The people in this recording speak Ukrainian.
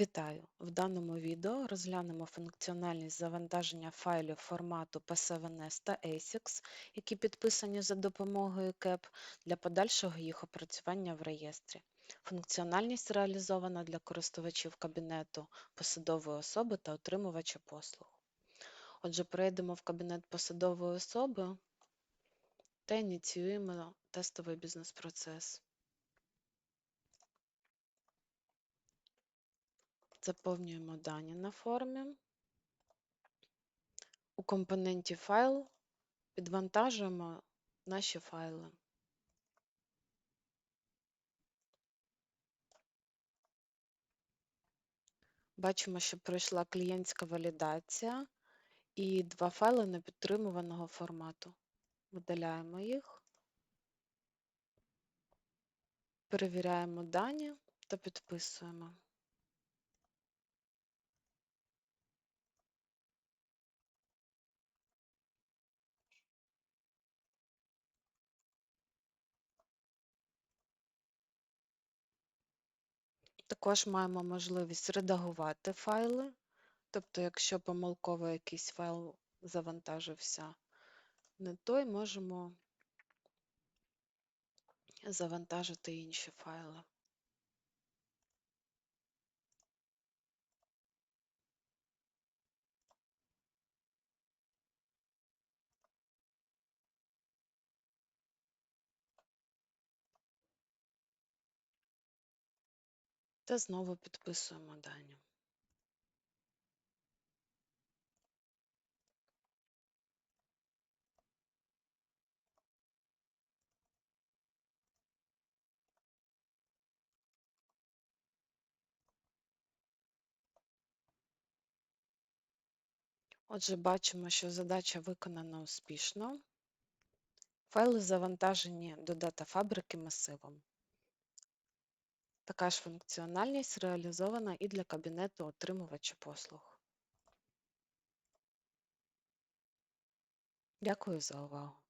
Вітаю! В даному відео розглянемо функціональність завантаження файлів формату P7S та ASICS, які підписані за допомогою CAP, для подальшого їх опрацювання в реєстрі. Функціональність реалізована для користувачів кабінету посадової особи та отримувача послуг. Отже, перейдемо в кабінет посадової особи та ініціюємо тестовий бізнес-процес. Заповнюємо дані на формі. У компоненті файл підвантажуємо наші файли. Бачимо, що пройшла клієнтська валідація і два файли непідтримуваного формату. Видаляємо їх, перевіряємо дані та підписуємо. Також маємо можливість редагувати файли, тобто, якщо помилково якийсь файл завантажився не той, можемо завантажити інші файли. Та знову підписуємо дані. Отже, бачимо, що задача виконана успішно. Файли завантажені до датафабрики масивом. Така ж функціональність реалізована і для кабінету отримувача послуг. Дякую за увагу.